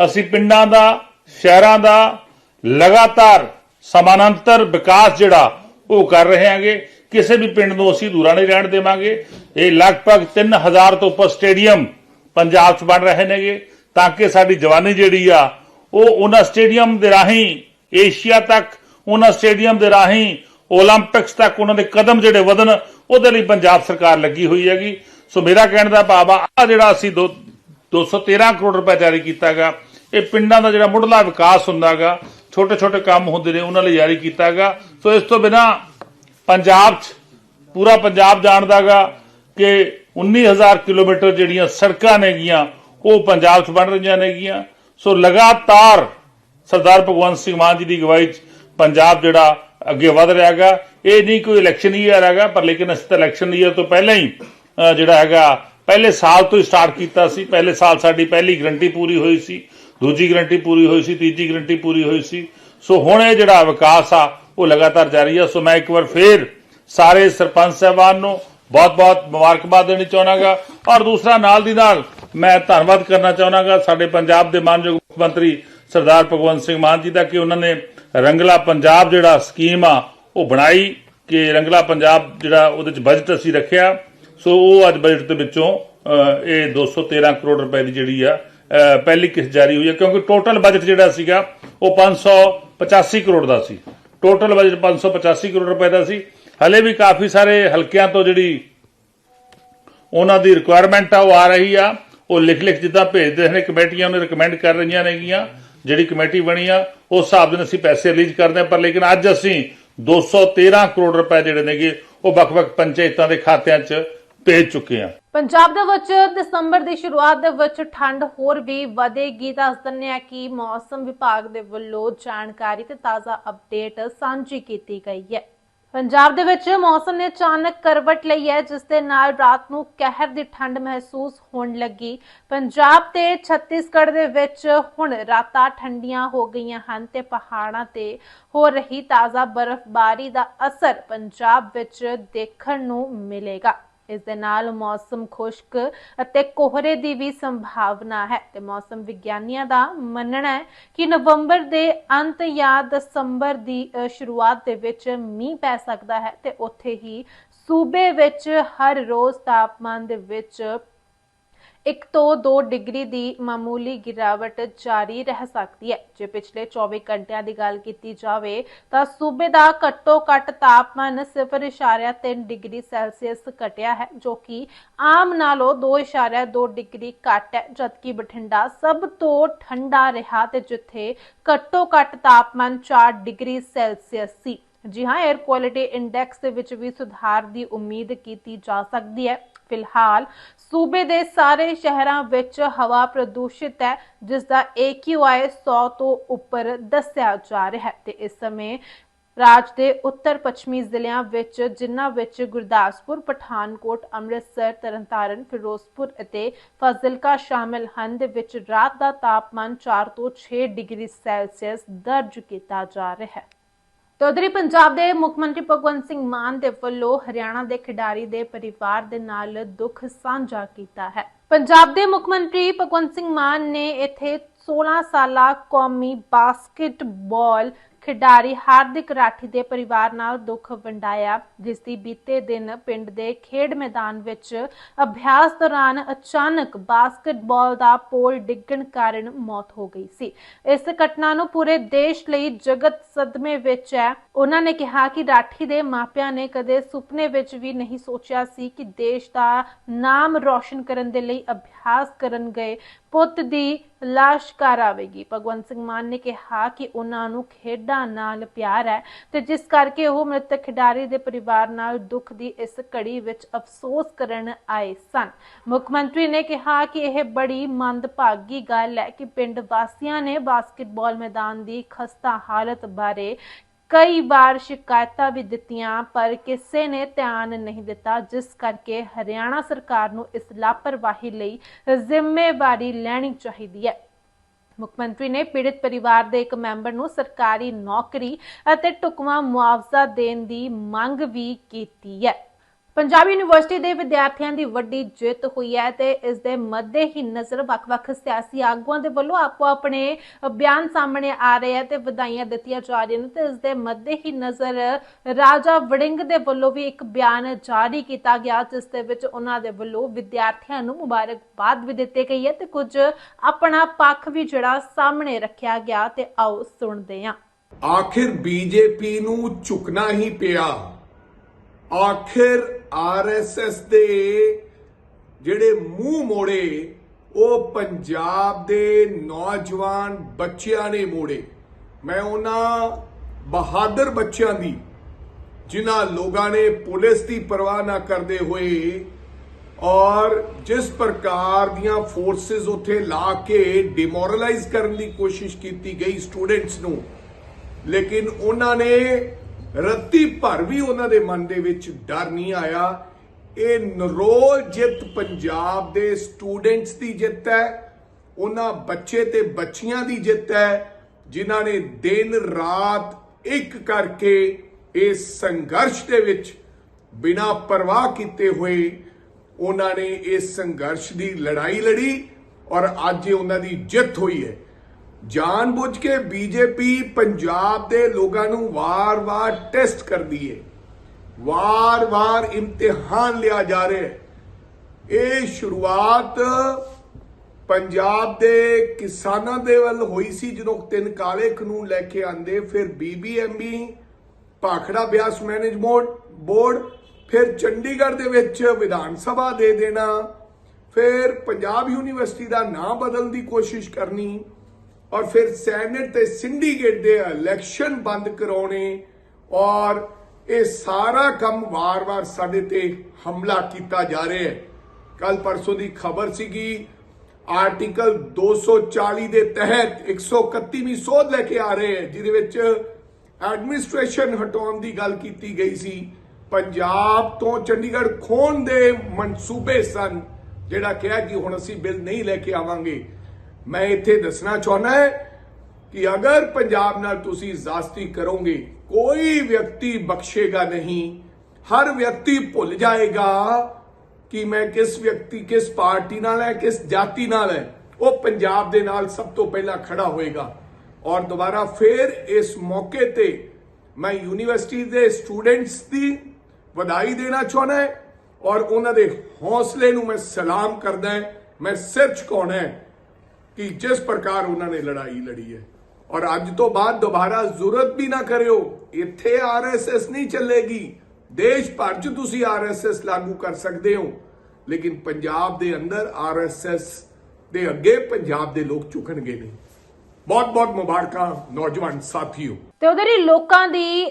ਅਸੀਂ ਪਿੰਡਾਂ ਦਾ, ਸ਼ਹਿਰਾਂ ਦਾ ਲਗਾਤਾਰ ਸਮਾਨਾਂਤਰ ਵਿਕਾਸ ਜਿਹੜਾ ਉਹ ਕਰ ਰਹੇ ਹਾਂਗੇ। ਕਿਸੇ ਵੀ ਪਿੰਡ ਨੂੰ ਅਸੀਂ ਦੂਰਾ ਨਹੀਂ ਰਹਿਣ ਦੇਵਾਂਗੇ। ਇਹ ਲਗਭਗ 3000 ਤੋਂ ਉੱਪਰ ਸਟੇਡੀਅਮ ਪੰਜਾਬ 'ਚ ਬਣ ਰਹੇ ਨੇਗੇ। ਤਾਂ ਕਿ ਸਾਡੀ ਜਵਾਨੀ ਜਿਹੜੀ ਆ, ਉਹ ਉਹਨਾਂ ਸਟੇਡੀਅਮ ਦੇ ਰਾਹੀਂ, ਏਸ਼ੀਆ ਤੱਕ ਉਹਨਾਂ ਸਟੇਡੀਅਮ ਦੇ ਰਾਹੀਂ ਓਲੰਪਿਕਸ ਤੱਕ ਉਹਨਾਂ ਦੇ ਕਦਮ ਜਿਹੜੇ ਵਧਣ, ਉਹਦੇ ਲਈ ਪੰਜਾਬ ਸਰਕਾਰ ਲੱਗੀ ਹੋਈ ਹੈਗੀ। ਸੋ ਮੇਰਾ ਕਹਿਣ ਦਾ ਭਾਵ ਆ ਜਿਹੜਾ ਅਸੀਂ 213 ਕਰੋੜ ਰੁਪਏ ਜਾਰੀ ਕੀਤਾਗਾ, ਇਹ ਪਿੰਡਾਂ ਦਾ ਜਿਹੜਾ ਮੁੱਢਲਾ ਵਿਕਾਸ ਹੁੰਦਾਗਾ ਛੋਟੇ ਛੋਟੇ ਕੰਮ ਹੁੰਦੇ ਨੇ, ਉਹਨਾਂ ਲਈ ਜਾਰੀ ਕੀਤਾਗਾ। ਸੋ ਇਸ ਤੋਂ ਬਿਨਾ ਪੰਜਾਬ 'ਚ, ਪੂਰਾ ਪੰਜਾਬ ਜਾਣਦਾਗਾ ਕਿ 19000 ਕਿਲੋਮੀਟਰ ਜਿਹੜੀਆਂ ਸੜਕਾਂ ਨੇ ਨੇਗੀਆਂ, ਉਹ ਪੰਜਾਬ 'ਚ ਬਣ ਰਹੀਆਂ ਨੇਗੀਆਂ। ਸੋ ਲਗਾਤਾਰ ਸਰਦਾਰ ਭਗਵੰਤ ਸਿੰਘ ਮਾਨ ਜੀ ਦੀ ਅਗਵਾਈ 'ਚ ਪੰਜਾਬ ਜਿਹੜਾ ਅੱਗੇ ਵਧ ਰਿਹਾ ਹੈਗਾ। ਇਹ ਨਹੀਂ ਕੋਈ ਇਲੈਕਸ਼ਨ ਈਅਰ ਹੈਗਾ, ਪਰ ਲੇਕਿਨ ਅਸੀਂ ਤਾਂ ਇਲੈਕਸ਼ਨ ਈਅਰ ਤੋਂ ਪਹਿਲਾਂ ਹੀ ਜਿਹੜਾ ਹੈਗਾ, ਪਹਿਲੇ ਸਾਲ ਤੋਂ ਹੀ ਸਟਾਰਟ ਕੀਤਾ ਸੀ। ਪਹਿਲੇ ਸਾਲ ਸਾਡੀ ਪਹਿਲੀ ਗਰੰਟੀ ਪੂਰੀ ਹੋਈ ਸੀ, ਦੂਜੀ ਗਰੰਟੀ ਪੂਰੀ ਹੋਈ ਸੀ, ਤੀਜੀ ਗਰੰਟੀ ਪੂਰੀ ਹੋਈ ਸੀ। ਸੋ ਹੁਣ ਇਹ ਜਿਹੜਾ ਵਿਕਾਸ ਆ, ਉਹ ਲਗਾਤਾਰ ਜਾਰੀ ਆ। ਸੋ ਮੈਂ ਇੱਕ ਵਾਰ ਫੇਰ ਸਾਰੇ ਸਰਪੰਚ ਸਾਹਿਬਾਨ ਨੂੰ ਬਹੁਤ-ਬਹੁਤ ਮੁਬਾਰਕਬਾਦ ਦੇਣੀ ਚਾਹਨਾਗਾ। ਔਰ ਦੂਸਰਾ, ਨਾਲ ਦੀ ਨਾਲ ਮੈਂ ਧੰਨਵਾਦ ਕਰਨਾ ਚਾਹਨਾਗਾ ਸਾਡੇ ਪੰਜਾਬ ਦੇ ਮਾਨਯੋਗ ਮੁੱਖ ਮੰਤਰੀ ਸਰਦਾਰ ਭਗਵੰਤ ਸਿੰਘ ਮਾਨ ਜੀ ਦਾ ਕਿ ਉਹਨਾਂ ਨੇ ਰੰਗਲਾ ਪੰਜਾਬ ਜਿਹੜਾ ਸਕੀਮ ਆ ਉਹ ਬਣਾਈ ਕਿ ਰੰਗਲਾ ਪੰਜਾਬ ਜਿਹੜਾ ਉਹਦੇ ਚ ਬਜਟ ਅਸੀਂ ਰੱਖਿਆ। ਸੋ ਉਹ ਅੱਜ ਬਜਟ ਦੇ ਵਿੱਚੋਂ ਅ, ਇਹ 213 ਕਰੋੜ ਰੁਪਏ ਦੀ ਜਿਹੜੀ ਆ ਪਹਿਲੀ ਕਿਸ਼ਤ ਜਾਰੀ ਹੋਈ ਹੈ ਕਿਉਂਕਿ ਟੋਟਲ ਬਜਟ ਜਿਹੜਾ ਸੀਗਾ ਉਹ 585 ਕਰੋੜ ਦਾ ਸੀ। ਟੋਟਲ ਬਜਟ 585 ਕਰੋੜ ਰੁਪਏ ਦਾ ਸੀ। ਹਲੇ ਵੀ ਕਾਫੀ ਸਾਰੇ ਹਲਕਿਆਂ ਤੋਂ ਜਿਹੜੀ ਉਹਨਾਂ ਦੀ ਰਿਕੁਆਇਰਮੈਂਟ ਆ ਉਹ ਆ ਰਹੀ ਆ। ਉਹ ਲਿਖ ਲਿਖ ਜਿੱਦਾਂ ਭੇਜਦੇ ਨੇ ਕਮੇਟੀਆਂ ਉਹਨੇ ਰეკਮੈਂਡ ਕਰ ਰਹੀਆਂ ਨੇਗੀਆਂ। ਜਿਹੜੀ ਕਮੇਟੀ ਬਣੀ ਆ, ਉਸ ਹਿਸਾਬ ਦੇ ਨਾਲ ਅਸੀਂ ਪੈਸੇ ਰਿਲੀਜ਼ ਕਰਦੇ ਹਾਂ, ਪਰ ਲੇਕਿਨ ਅੱਜ ਅਸੀਂ 213 ਕਰੋੜ ਰੁਪਏ ਜਿਹੜੇ ਨੇਗੇ, ਉਹ ਵੱਖ-ਵੱਖ ਪੰਚਾਇਤਾਂ ਦੇ ਖਾਤਿਆਂ 'ਚ ਭੇਜ ਚੁੱਕੇ ਆ ਪੰਜਾਬ ਦੇ ਵਿੱਚ ਦਸੰਬਰ ਦੀ ਸ਼ੁਰੂਆਤ ਦੇ ਵਿੱਚ ਠੰਡ ਹੋਰ ਵੀ ਵਧੇਗੀ। ਦੱਸ ਦਿੰਦੇ ਆ ਕਿ ਮੌਸਮ ਵਿਭਾਗ ਦੇ ਵੱਲੋਂ ਜਾਣਕਾਰੀ ਤੇ ਤਾਜ਼ਾ ਅਪਡੇਟ ਸਾਂਝੀ ਕੀਤੀ ਗਈ ਹੈ। ਪੰਜਾਬ ਦੇ ਵਿੱਚ ਮੌਸਮ ਨੇ ਅਚਾਨਕ ਕਰਵਟ ਲਈ ਹੈ, ਜਿਸ ਦੇ ਨਾਲ ਰਾਤ ਨੂੰ ਕਹਿਰ ਦੀ ਠੰਡ ਮਹਿਸੂਸ ਹੋਣ ਲੱਗੀ। ਪੰਜਾਬ ਤੇ ਛੱਤੀਸਗੜ੍ਹ ਦੇ ਵਿੱਚ ਹੁਣ ਰਾਤਾਂ ਠੰਡੀਆਂ ਹੋ ਗਈਆਂ ਹਨ ਤੇ ਪਹਾੜਾਂ ਤੇ ਹੋ ਰਹੀ ਤਾਜ਼ਾ ਬਰਫ਼ਬਾਰੀ ਦਾ ਅਸਰ ਪੰਜਾਬ ਵਿੱਚ ਦੇਖਣ ਨੂੰ ਮਿਲੇਗਾ। ਇਸ ਦੇ ਨਾਲ ਮੌਸਮ ਖੁਸ਼ਕ ਅਤੇ ਕੋਹਰੇ ਦੀ ਵੀ ਸੰਭਾਵਨਾ ਹੈ ਤੇ ਮੌਸਮ ਵਿਗਿਆਨੀਆਂ ਦਾ ਮੰਨਣਾ ਹੈ ਕਿ ਨਵੰਬਰ ਦੇ ਅੰਤ ਜਾਂ ਦਸੰਬਰ ਦੀ ਸ਼ੁਰੂਆਤ ਦੇ ਵਿੱਚ ਮੀਂਹ ਪੈ ਸਕਦਾ ਹੈ ਤੇ ਉੱਥੇ ਹੀ ਸੂਬੇ ਵਿੱਚ ਹਰ ਰੋਜ਼ ਤਾਪਮਾਨ ਦੇ ਵਿੱਚ 1 ਤੋਂ 2 ਡਿਗਰੀ ਦੀ ਮਾਮੂਲੀ ਗਿਰਾਵਟ ਜਾਰੀ ਰਹਿ ਸਕਦੀ ਹੈ। ਜੇ ਪਿਛਲੇ 24 ਘੰਟਿਆਂ ਦੀ ਗੱਲ ਕੀਤੀ ਜਾਵੇ ਤਾਂ ਸੂਬੇ ਦਾ ਘੱਟੋ ਘੱਟ ਤਾਪਮਾਨ 0.3 ਡਿਗਰੀ ਸੈਲਸੀਅਸ ਘਟਿਆ ਹੈ, ਜੋ ਕਿ ਆਮ ਨਾਲੋਂ 2.2 ਡਿਗਰੀ ਘੱਟ ਹੈ, ਜਦਕਿ ਬਠਿੰਡਾ ਸਭ ਤੋਂ ਠੰਡਾ ਰਿਹਾ ਤੇ ਜਿੱਥੇ ਘੱਟੋ ਘੱਟ ਤਾਪਮਾਨ 4 ਡਿਗਰੀ ਸੈਲਸੀਅਸ ਸੀ। ਜੀ ਹਾਂ 에ਅਰ ਕੁਆਲਿਟੀ ਇੰਡੈਕਸ ਦੇ ਵਿੱਚ ਵੀ ਸੁਧਾਰ ਦੀ ਉਮੀਦ ਕੀਤੀ ਜਾ ਸਕਦੀ ਹੈ। ਫਿਲਹਾਲ ਸੂਬੇ ਦੇ ਸਾਰੇ ਸ਼ਹਿਰਾਂ ਵਿੱਚ ਹਵਾ ਪ੍ਰਦੂਸ਼ਿਤ ਹੈ ਜਿਸ ਦਾ AQI 100 ਤੋਂ ਉੱਪਰ ਦੱਸਿਆ ਜਾ ਰਿਹਾ ਹੈ। ਤੇ ਇਸ ਸਮੇਂ ਰਾਜ ਦੇ ਉੱਤਰ ਪੱਛਮੀ ਜ਼ਿਲ੍ਹਿਆਂ ਵਿੱਚ ਜਿਨ੍ਹਾਂ ਵਿੱਚ ਗੁਰਦਾਸਪੁਰ, ਪਠਾਨਕੋਟ, ਅੰਮ੍ਰਿਤਸਰ, ਤਰਨਤਾਰਨ, ਫਿਰੋਜ਼ਪੁਰ ਅਤੇ ਫਾਜ਼ਿਲਕਾ ਸ਼ਾਮਿਲ ਹਨ ਦੇ ਵਿੱਚ ਰਾਤ ਦਾ ਤਾਪਮਾਨ 4 ਤੋਂ 6 ਡਿਗਰੀ ਸੈਲਸੀਅਸ ਦਰਜ ਕੀਤਾ ਜਾ ਰਿਹਾ ਹੈ। ਤੇ ਉਧਰੀ ਪੰਜਾਬ ਦੇ ਮੁੱਖ ਮੰਤਰੀ ਭਗਵੰਤ ਸਿੰਘ ਮਾਨ ਦੇ ਵੱਲੋਂ ਹਰਿਆਣਾ ਦੇ ਖਿਡਾਰੀ ਦੇ ਪਰਿਵਾਰ ਦੇ ਨਾਲ ਦੁੱਖ ਸਾਂਝਾ ਕੀਤਾ ਹੈ। ਪੰਜਾਬ ਦੇ ਮੁੱਖ ਮੰਤਰੀ ਭਗਵੰਤ ਸਿੰਘ ਮਾਨ ਨੇ ਇੱਥੇ 16 ਸਾਲਾ ਕੌਮੀ ਬਾਸਕਟਬਾਲ ਖਿਡਾਰੀ ਹਾਰਦਿਕ ਰਾਠੀ ਦੇ ਪਰਿਵਾਰ ਨਾਲ ਦੁੱਖ ਵੰਡਾਇਆ ਜਿਸ ਦੀ ਬੀਤੇ ਦਿਨ ਪਿੰਡ ਦੇ ਖੇਡ ਮੈਦਾਨ ਵਿੱਚ ਅਭਿਆਸ ਦੌਰਾਨ ਅਚਾਨਕ ਬਾਸਕਟਬਾਲ ਦਾ ਪੋਲ ਡਿੱਗਣ ਕਾਰਨ ਮੌਤ ਹੋ ਗਈ ਸੀ। ਇਸ ਘਟਨਾ ਨੂੰ ਪੂਰੇ ਦੇਸ਼ ਲਈ ਜਗਤ ਸਦਮੇ ਵਿੱਚ ਹੈ। ਉਹਨਾਂ ਨੇ ਕਿਹਾ ਕਿ ਰਾਠੀ ਦੇ ਮਾਪਿਆਂ ਨੇ ਕਦੇ ਸੁਪਨੇ ਵਿੱਚ ਵੀ ਨਹੀਂ ਸੋਚਿਆ ਸੀ ਕਿ ਦੇਸ਼ ਦਾ ਨਾਮ ਰੌਸ਼ਨ ਕਰਨ ਦੇ ਲਈ ਅਭਿਆਸ ਕਰਨ ਗਏ। ਪੁੱਤ ਦੀ ਲਾਸ਼ ਘਰ ਆਵੇਗੀ। ਭਗਵੰਤ ਸਿੰਘ ਮਾਨ ਨੇ ਕਿਹਾ ਕਿ ਉਹਨਾਂ ਨੂੰ ਖੇਡਾਂ ਨਾਲ ਪਿਆਰ ਹੈ ਤੇ ਜਿਸ ਕਰਕੇ ਉਹ ਮ੍ਰਿਤਕ ਖਿਡਾਰੀ ਦੇ ਪਰਿਵਾਰ ਨਾਲ ਦੁੱਖ ਦੀ ਇਸ ਘੜੀ ਵਿੱਚ ਅਫਸੋਸ ਕਰਨ ਆਏ ਸਨ। ਮੁੱਖ ਮੰਤਰੀ ਨੇ ਕਿਹਾ ਕਿ ਇਹ ਬੜੀ ਮੰਦਭਾਗੀ ਗੱਲ ਹੈ ਕਿ ਪਿੰਡ ਵਾਸੀਆਂ ਨੇ ਬਾਸਕਟਬਾਲ ਮੈਦਾਨ ਦੀ ਖਸਤਾ ਹਾਲਤ ਬਾਰੇ ਕਈ ਵਾਰ ਸ਼ਿਕਾਇਤਾਂ ਵੀ ਦਿੱਤੀਆਂ, ਪਰ ਕਿਸੇ ਨੇ ਧਿਆਨ ਨਹੀਂ ਦਿੱਤਾ, ਜਿਸ ਕਰਕੇ ਹਰਿਆਣਾ ਸਰਕਾਰ ਨੂੰ ਇਸ ਲਾਪਰਵਾਹੀ ਲਈ ਜ਼ਿੰਮੇਵਾਰੀ ਲੈਣੀ ਚਾਹੀਦੀ ਹੈ। ਮੁੱਖ ਮੰਤਰੀ ਨੇ ਪੀੜਿਤ ਪਰਿਵਾਰ ਦੇ ਇੱਕ ਮੈਂਬਰ ਨੂੰ ਸਰਕਾਰੀ ਨੌਕਰੀ ਅਤੇ ਟੁਕਵਾ ਮੁਆਵਜ਼ਾ ਦੇਣ ਦੀ ਮੰਗ ਵੀ ਕੀਤੀ ਹੈ। ਪੰਜਾਬ ਯੂਨੀਵਰਸਿਟੀ ਦੇ ਵਿਦਿਆਰਥੀਆਂ ਦੀ ਵੱਡੀ ਜਿੱਤ ਹੋਈ ਹੈ ਤੇ ਇਸ ਦੇ ਮੱਦੇ ਹੀ ਨਜ਼ਰ ਵੱਖ-ਵੱਖ ਸਿਆਸੀ ਆਗੂਆਂ ਦੇ ਵੱਲੋਂ ਆਪੋ ਆਪਣੇ ਬਿਆਨ ਸਾਹਮਣੇ ਆ ਰਹੇ ਹੈ ਤੇ ਵਧਾਈਆਂ ਦਿੱਤੀਆਂ ਜਾ ਰਹੀਆਂ ਨੇ ਤੇ ਇਸ ਦੇ ਮੱਦੇ ਹੀ ਨਜ਼ਰ ਰਾਜਾ ਵੜਿੰਗ ਦੇ ਵੱਲੋਂ ਵੀ ਇੱਕ ਬਿਆਨ ਜਾਰੀ ਕੀਤਾ ਗਿਆ, ਜਿਸ ਦੇ ਵਿੱਚ ਉਹਨਾਂ ਦੇ ਵੱਲੋਂ ਵਿਦਿਆਰਥੀਆਂ ਨੂੰ ਮੁਬਾਰਕਬਾਦ ਵੀ ਦਿੱਤੀ ਗਈ ਹੈ ਤੇ ਕੁਝ ਆਪਣਾ ਪੱਖ ਵੀ ਜਿਹੜਾ ਸਾਹਮਣੇ ਰੱਖਿਆ ਗਿਆ ਤੇ ਆਓ ਸੁਣਦੇ ਹਾਂ। ਆਖਿਰ ਬੀਜੇਪੀ ਨੂੰ ਝੁਕਣਾ ਹੀ ਪਿਆ। ਆਖਿਰ ਆਰਐਸਐਸ ਦੇ ਜਿਹੜੇ ਮੂੰਹ ਮੋੜੇ, ਉਹ ਪੰਜਾਬ ਦੇ ਨੌਜਵਾਨ ਬੱਚਿਆਂ ਨੇ ਮੋੜੇ। ਮੈਂ ਉਹਨਾਂ ਬਹਾਦਰ ਬੱਚਿਆਂ ਦੀ, ਜਿਨ੍ਹਾਂ ਲੋਕਾਂ ਨੇ ਪੁਲਿਸ ਦੀ ਪਰਵਾਹ ਨਾ ਕਰਦੇ ਹੋਏ ਔਰ ਜਿਸ ਪ੍ਰਕਾਰ ਦੀਆਂ ਫੋਰਸਸ ਉੱਥੇ ਲਾ ਕੇ ਡਿਮੋਰਲਾਈਜ਼ ਕਰਨ ਦੀ ਕੋਸ਼ਿਸ਼ ਕੀਤੀ ਗਈ ਸਟੂਡੈਂਟਸ ਨੂੰ, ਲੇਕਿਨ ਉਹਨਾਂ ਨੇ ਰੱਤੀ ਭਰ ਵੀ ਉਹਨਾਂ ਦੇ ਮਨ ਦੇ ਵਿੱਚ ਡਰ ਨਹੀਂ ਆਇਆ। ਇਹ ਨਰੋਲ ਜਿੱਤ ਪੰਜਾਬ ਦੇ ਸਟੂਡੈਂਟਸ ਦੀ ਜਿੱਤ ਹੈ, ਉਹਨਾਂ ਬੱਚੇ ਤੇ ਬੱਚੀਆਂ ਦੀ ਜਿੱਤ ਹੈ, ਜਿਨ੍ਹਾਂ ਨੇ ਦਿਨ ਰਾਤ ਇੱਕ ਕਰਕੇ ਇਸ ਸੰਘਰਸ਼ ਦੇ ਵਿੱਚ ਬਿਨਾਂ ਪਰਵਾਹ ਕੀਤੇ ਹੋਏ ਉਹਨਾਂ ਨੇ ਇਸ ਸੰਘਰਸ਼ ਦੀ ਲੜਾਈ ਲੜੀ ਔਰ ਅੱਜ ਉਹਨਾਂ ਦੀ ਜਿੱਤ ਹੋਈ ਹੈ। ਜਾਣਬੁੱਝ ਕੇ ਬੀਜੇਪੀ ਪੰਜਾਬ ਦੇ ਲੋਕਾਂ ਨੂੰ ਵਾਰ-ਵਾਰ ਟੈਸਟ ਕਰਦੀ ਹੈ ਵਾਰ-ਵਾਰ ਇਮਤਿਹਾਨ ਲਿਆ ਜਾ ਰਿਹਾ ਹੈ ਇਹ ਸ਼ੁਰੂਆਤ ਪੰਜਾਬ ਦੇ ਕਿਸਾਨਾਂ ਦੇ ਵੱਲ ਹੋਈ ਸੀ ਜਦੋਂ ਤਿੰਨ ਕਾਲੇ ਕਾਨੂੰਨ ਲੈ ਕੇ ਆਂਦੇ, ਫਿਰ BBMB Bhakra Beas management board, ਫਿਰ ਚੰਡੀਗੜ੍ਹ ਦੇ ਵਿੱਚ ਵਿਧਾਨ ਸਭਾ ਦੇ ਦੇਣਾ, ਫਿਰ ਪੰਜਾਬ ਯੂਨੀਵਰਸਿਟੀ ਦਾ ਨਾਮ ਬਦਲਣ ਦੀ ਕੋਸ਼ਿਸ਼ ਕਰਨੀ। ਔਰ ਫਿਰ ਸੈਨੇਟ ਤੇ ਸਿੰਡੀਕੇਟ ਦੇ ਇਲੈਕਸ਼ਨ ਬੰਦ ਕਰਾਉਣੇ ਔਰ ਇਹ ਸਾਰਾ ਕੰਮ ਵਾਰ-ਵਾਰ ਸਾਡੇ ਤੇ ਹਮਲਾ ਕੀਤਾ ਜਾ ਰਿਹਾ ਹੈ। ਕੱਲ ਪਰਸੋਂ ਦੀ ਖਬਰ ਸੀਗੀ, ਆਰਟੀਕਲ 240 ਦੇ ਤਹਿਤ 131ਵੀਂ ਸੋਧ ਲੈ ਕੇ ਆ ਰਹੇ ਹੈ, ਜਿਹਦੇ ਵਿੱਚ ਐਡਮਿਨਿਸਟ੍ਰੇਸ਼ਨ ਹਟਾਉਣ ਦੀ ਗੱਲ ਕੀਤੀ ਗਈ ਸੀ। ਪੰਜਾਬ ਤੋਂ ਚੰਡੀਗੜ੍ਹ ਖੋਣ ਦੇ ਮਨਸੂਬੇ ਸਨ, ਜਿਹੜਾ ਕਿਹਾ ਕਿ ਹੁਣ ਅਸੀਂ ਬਿੱਲ ਨਹੀਂ ਲੈ ਕੇ ਆਵਾਂਗੇ। ਮੈਂ ਇੱਥੇ ਦੱਸਣਾ ਚਾਹੁੰਦਾ ਹੈ ਕਿ ਅਗਰ ਪੰਜਾਬ ਨਾਲ ਤੁਸੀਂ ਜ਼ਾਸਤੀ ਕਰੋਗੇ, ਕੋਈ ਵਿਅਕਤੀ ਬਖਸ਼ੇਗਾ ਨਹੀਂ। ਹਰ ਵਿਅਕਤੀ ਭੁੱਲ ਜਾਏਗਾ ਕਿ ਮੈਂ ਕਿਸ ਵਿਅਕਤੀ, ਕਿਸ ਪਾਰਟੀ ਨਾਲ ਹੈ, ਕਿਸ ਜਾਤੀ ਨਾਲ ਹੈ, ਉਹ ਪੰਜਾਬ ਦੇ ਨਾਲ ਸਭ ਤੋਂ ਪਹਿਲਾਂ ਖੜਾ ਹੋਏਗਾ। ਔਰ ਦੁਬਾਰਾ ਫੇਰ ਇਸ ਮੌਕੇ ਤੇ ਮੈਂ ਯੂਨੀਵਰਸਿਟੀ ਦੇ ਸਟੂਡੈਂਟਸ ਦੀ ਵਧਾਈ ਦੇਣਾ ਚਾਹੁੰਦਾ ਹਾਂ ਔਰ ਉਹਨਾਂ ਦੇ ਹੌਸਲੇ ਨੂੰ ਮੈਂ ਸਲਾਮ ਕਰਦਾ ਮੈਂ ਸਿਰ ਝੁਕਾਉਣਾ ਕਿ ਜਿਸ ਪ੍ਰਕਾਰ ਉਹਨਾਂ ਨੇ ਲੜਾਈ ਲੜੀ ਹੈ। ਔਰ ਅੱਜ ਤੋਂ ਬਾਅਦ ਦੁਬਾਰਾ ਜ਼ਰੂਰਤ ਵੀ ਨਾ ਕਰਿਓ, ਇੱਥੇ ਆਰਐਸਐਸ ਨਹੀਂ ਚੱਲੇਗੀ। ਦੇਸ਼ ਭਰ 'ਚ ਤੁਸੀਂ ਆਰਐਸਐਸ ਲਾਗੂ ਕਰ ਸਕਦੇ ਹੋ। ਲੇਕਿਨ ਪੰਜਾਬ ਦੇ ਅੰਦਰ ਆਰਐਸਐਸ ਦੇ ਅੱਗੇ ਪੰਜਾਬ ਦੇ ਲੋਕ ਝੁਕਣਗੇ ਨਹੀਂ। ਬਹੁਤ ਬਹੁਤ ਮੁਬਾਰਕਾਂ ਨੌਜਵਾਨ ਸਾਥੀਓ। ਤੇ ਉਧਰ ਹੀ ਲੋਕਾਂ ਦੀ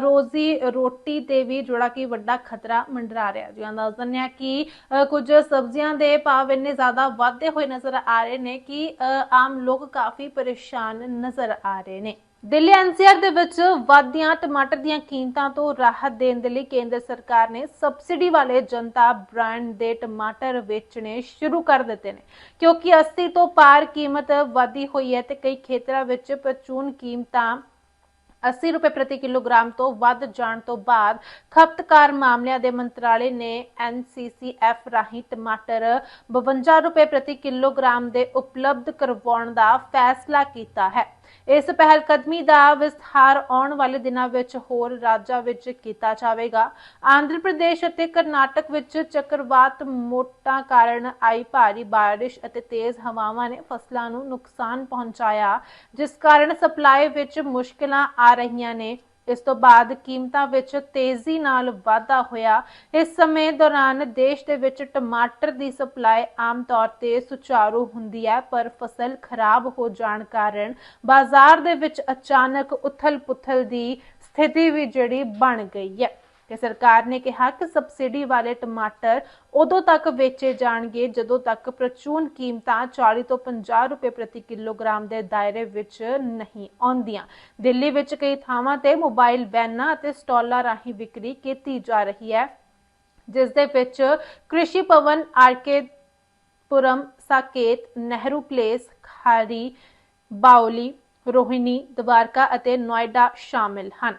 ਰੋਜ਼ੀ ਰੋਟੀ ਤੇ ਵੀ ਜਿਹੜਾ ਕਿ ਵੱਡਾ ਖਤਰਾ ਮੰਡਰਾ ਰਿਹਾ ਜੀ ਦੱਸ ਦਿੰਦੇ ਹਾਂ ਕਿ ਅ, ਕੁਝ ਸਬਜ਼ੀਆਂ ਦੇ ਭਾਅ ਇੰਨੇ ਜ਼ਿਆਦਾ ਵਾਧੇ ਹੋਏ ਨਜ਼ਰ ਆ ਰਹੇ ਨੇ ਕਿ ਆਮ ਲੋਕ ਕਾਫੀ ਪਰੇਸ਼ਾਨ ਨਜ਼ਰ ਆ ਰਹੇ ਨੇ। ਦਿੱਲੀ ਐਨਸੀਆਰ ਦੇ ਵਿੱਚ ਵਧਦੀਆਂ ਟਮਾਟਰ ਦੀਆਂ ਕੀਮਤਾਂ ਤੋਂ ਰਾਹਤ ਦੇਣ ਦੇ ਲਈ ਕੇਂਦਰ ਸਰਕਾਰ ਨੇ ਸਬਸਿਡੀ ਵਾਲੇ ਜਨਤਾ ਬ੍ਰਾਂਡ ਦੇ ਟਮਾਟਰ ਵੇਚਣੇ ਸ਼ੁਰੂ ਕਰ ਦਿੱਤੇ ਨੇ। ਕਿਉਂਕਿ 80 ਤੋਂ ਪਾਰ ਕੀਮਤ ਵਧੀ ਹੋਈ ਹੈ ਤੇ ਕਈ ਖੇਤਰਾਂ ਵਿੱਚ ਪ੍ਰਚੂਨ ਕੀਮਤਾਂ 80 ਰੁਪਏ ਪ੍ਰਤੀ ਕਿਲੋਗ੍ਰਾਮ ਤੋਂ ਵੱਧ ਜਾਣ ਤੋਂ ਬਾਅਦ ਖਪਤਕਾਰ ਮਾਮਲਿਆਂ ਦੇ ਮੰਤਰਾਲੇ ਨੇ NCCF ਰਾਹੀਂ ਟਮਾਟਰ 52 ਰੁਪਏ ਪ੍ਰਤੀ ਕਿਲੋਗ੍ਰਾਮ ਦੇ ਉਪਲਬਧ ਕਰਵਾਉਣ ਦਾ ਫੈਸਲਾ ਕੀਤਾ ਹੈ। ਇਸ ਪਹਿਲ ਕਦਮੀ ਦਾ ਵਿਸਥਾਰ ਆਉਣ ਵਾਲੇ ਦਿਨਾਂ ਵਿੱਚ ਹੋਰ ਰਾਜਾਂ ਵਿੱਚ ਕੀਤਾ ਜਾਵੇਗਾ। ਆਂਧਰਾ ਪ੍ਰਦੇਸ਼ ਅਤੇ ਕਰਨਾਟਕ ਵਿੱਚ ਚੱਕਰਵਾਤ ਮੋਟਾਂ ਕਾਰਨ ਆਈ ਭਾਰੀ ਬਾਰਿਸ਼ ਅਤੇ ਤੇਜ਼ ਹਵਾਵਾਂ ਨੇ ਫਸਲਾਂ ਨੂੰ ਨੁਕਸਾਨ ਪਹੁੰਚਾਇਆ, ਜਿਸ ਕਾਰਨ ਸਪਲਾਈ ਵਿੱਚ ਮੁਸ਼ਕਲਾਂ ਆ ਰਹੀਆਂ ਨੇ। ਇਸ ਤੋਂ ਬਾਅਦ ਕੀਮਤਾਂ ਵਿੱਚ ਤੇਜ਼ੀ ਨਾਲ ਵਾਧਾ ਹੋਇਆ। ਇਸ ਸਮੇਂ ਦੌਰਾਨ ਦੇਸ਼ ਦੇ ਵਿੱਚ ਟਮਾਟਰ ਦੀ ਸਪਲਾਈ ਆਮ ਤੌਰ ਤੇ ਸੁਚਾਰੂ ਹੁੰਦੀ ਹੈ, ਪਰ ਫਸਲ ਖਰਾਬ ਹੋ ਜਾਣ ਕਾਰਨ ਬਾਜ਼ਾਰ ਦੇ ਵਿੱਚ ਅਚਾਨਕ ਉਥਲ-ਪੁਥਲ ਦੀ ਸਥਿਤੀ ਵੀ ਜਿਹੜੀ ਬਣ ਗਈ ਹੈ। ਤੇ ਸਰਕਾਰ ਨੇ ਕਿਹਾ ਕਿ ਸਬਸਿਡੀ ਵਾਲੇ ਟਮਾਟਰ ਉਦੋਂ ਤੱਕ ਵੇਚੇ ਜਾਣਗੇ ਜਦੋਂ ਤੱਕ ਪ੍ਰਚੂਨ ਕੀਮਤਾਂ 40 ਤੋਂ 50 ਰੁਪਏ ਪ੍ਰਤੀ ਕਿਲੋਗ੍ਰਾਮ ਦੇ ਦਾਇਰੇ ਵਿੱਚ ਨਹੀਂ ਆਉਂਦੀਆਂ। ਦਿੱਲੀ ਵਿੱਚ ਕਈ ਥਾਵਾਂ ਤੇ ਮੋਬਾਈਲ ਵੈਨਾਂ ਅਤੇ ਸਟਾਲਾਂ ਰਾਹੀਂ ਵਿਕਰੀ ਕੀਤੀ ਜਾ ਰਹੀ ਹੈ, ਜਿਸ ਦੇ ਵਿੱਚ ਕ੍ਰਿਸ਼ੀ ਭਵਨ ਆਰਕੇ ਪੁਰਮ ਸਾਕੇਤ, ਨਹਿਰੂ ਪਲੇਸ, ਖਾਰੀ, ਬਾਉਲੀ ਰੋਹਿਣੀ ਦਵਾਰਕਾ ਅਤੇ ਨੋਇਡਾ ਸ਼ਾਮਿਲ ਹਨ।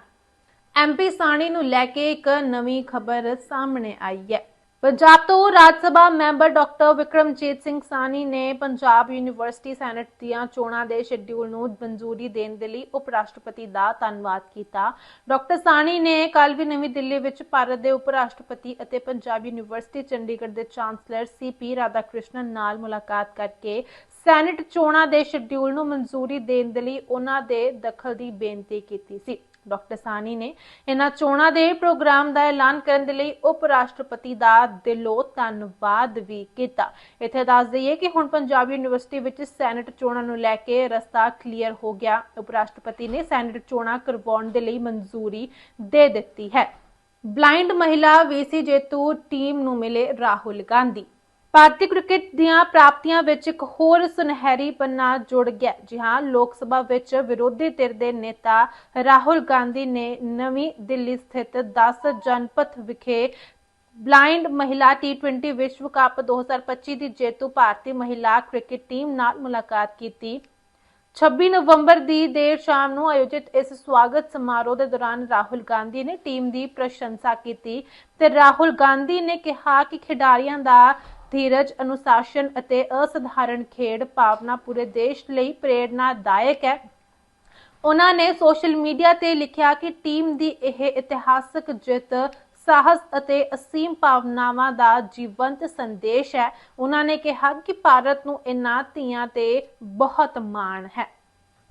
ਐਮਪੀ ਸਾਣੀ ਨੂੰ ਲੈ ਕੇ ਇੱਕ ਨਵੀਂ ਖਬਰ ਸਾਹਮਣੇ ਆਈ ਹੈ। ਪੰਜਾਬ ਤੋਂ ਰਾਜ ਸਭਾ ਮੈਂਬਰ ਡਾਕਟਰ ਵਿਕਰਮਜੀਤ ਸਿੰਘ ਸਾਨੀ ਨੇ ਪੰਜਾਬ ਯੂਨੀਵਰਸਿਟੀ ਸੈਨੇਟ ਦੀਆਂ ਚੋਣਾਂ ਦੇ ਸ਼ੈਡਿਊਲ ਨੂੰ ਮਨਜ਼ੂਰੀ ਦੇਣ ਦੇ ਲਈ ਉਪ ਰਾਸ਼ਟਰਪਤੀ ਦਾ ਧੰਨਵਾਦ ਕੀਤਾ। ਡਾਕਟਰ ਸਾਨੀ ਨੇ ਕੱਲ ਵੀ ਨਵੀਂ ਦਿੱਲੀ ਵਿੱਚ ਭਾਰਤ ਦੇ ਉਪ ਰਾਸ਼ਟਰਪਤੀ ਅਤੇ ਪੰਜਾਬ ਯੂਨੀਵਰਸਿਟੀ ਚੰਡੀਗੜ੍ਹ ਦੇ ਚਾਂਸਲਰ ਸੀਪੀ ਰਾਧਾਕ੍ਰਿਸ਼ਨਨ ਨਾਲ ਮੁਲਾਕਾਤ ਕਰਕੇ ਸੈਨੇਟ ਚੋਣਾਂ ਦੇ ਸ਼ੈਡਿਊਲ ਨੂੰ ਮਨਜ਼ੂਰੀ ਦੇਣ ਦੇ ਲਈ ਉਹਨਾਂ ਦੇ ਦਖਲ ਦੀ ਬੇਨਤੀ ਕੀਤੀ ਸੀ। ਡਾਕਟਰ ਸਾਨੀ ਨੇ ਇਹਨਾਂ ਚੋਣਾਂ ਦੇ ਪ੍ਰੋਗਰਾਮ ਦਾ ਐਲਾਨ ਕਰਨ ਦੇ ਲਈ ਉਪ ਰਾਸ਼ਟਰਪਤੀ ਦਾ ਦਿਲੋਂ ਧੰਨਵਾਦ ਵੀ ਕੀਤਾ। ਇੱਥੇ ਦੱਸ ਦਈਏ ਕਿ ਹੁਣ ਪੰਜਾਬ ਯੂਨੀਵਰਸਿਟੀ ਵਿੱਚ ਸੈਨੇਟ ਚੋਣਾਂ ਨੂੰ ਲੈ ਕੇ ਰਸਤਾ ਕਲੀਅਰ ਹੋ ਗਿਆ। ਉਪ ਰਾਸ਼ਟਰਪਤੀ ਨੇ ਸੈਨੇਟ ਚੋਣਾਂ ਕਰਵਾਉਣ ਦੇ ਲਈ ਮਨਜ਼ੂਰੀ ਦੇ ਦਿੱਤੀ ਹੈ। ਬਲਾਈਂਡ ਮਹਿਲਾ ਵੀਸੀ ਜੇਤੂ ਟੀਮ ਨੂੰ ਮਿਲੇ ਰਾਹੁਲ ਗਾਂਧੀ। ਭਾਰਤੀ ਕ੍ਰਿਕਟ ਦੀਆਂ ਪ੍ਰਾਪਤੀਆਂ ਵਿੱਚ ਇੱਕ ਹੋਰ ਸੁਨਹਿਰੀ ਪੰਨਾ ਜੁੜ ਗਿਆ। ਜੀ ਹਾਂ, ਲੋਕ ਸਭਾ ਵਿੱਚ ਵਿਰੋਧੀ ਧਿਰ ਦੇ ਨੇਤਾ ਰਾਹੁਲ ਗਾਂਧੀ ਨੇ ਨਵੀਂ ਦਿੱਲੀ ਸਥਿਤ 10 ਜਨਪਥ ਵਿਖੇ ਬਲਾਈਂਡ ਮਹਿਲਾ ਟੀ20 ਵਿਸ਼ਵ ਕੱਪ 2025 ਦੀ ਜੇਤੂ ਭਾਰਤੀ ਮਹਿਲਾ ਕ੍ਰਿਕਟ ਟੀਮ ਨਾਲ ਮੁਲਾਕਾਤ ਕੀਤੀ। 26 ਨਵੰਬਰ ਦੀ ਦੇਰ ਸ਼ਾਮ ਨੂੰ ਆਯੋਜਿਤ ਇਸ ਸਵਾਗਤ ਸਮਾਰੋਹ ਦੇ ਦੌਰਾਨ ਰਾਹੁਲ ਗਾਂਧੀ ਨੇ ਟੀਮ ਦੀ ਪ੍ਰਸ਼ੰਸਾ ਕੀਤੀ ਤੇ ਰਾਹੁਲ ਗਾਂਧੀ ਨੇ ਕਿਹਾ ਕਿ ਖਿਡਾਰੀਆਂ ਦਾ ਧੀਰਜ, ਅਨੁਸ਼ਾਸਨ ਅਤੇ ਅਸਧਾਰਨ ਖੇਡ ਭਾਵਨਾ ਪੂਰੇ ਦੇਸ਼ ਲਈ ਪ੍ਰੇਰਨਾਦਾਇਕ ਹੈ। ਉਹਨਾਂ ਨੇ ਸੋਸ਼ਲ ਮੀਡੀਆ ਤੇ ਲਿਖਿਆ ਕਿ ਟੀਮ ਦੀ ਇਹ ਇਤਿਹਾਸਕ ਜਿੱਤ ਸਾਹਸ ਅਤੇ ਅਸੀਮ ਭਾਵਨਾਵਾਂ ਦਾ ਜੀਵੰਤ ਸੰਦੇਸ਼ ਹੈ। ਉਹਨਾਂ ਨੇ ਕਿਹਾ ਕਿ ਭਾਰਤ ਨੂੰ ਇਨ੍ਹਾਂ ਧੀਆਂ ਤੇ ਬਹੁਤ ਮਾਣ ਹੈ।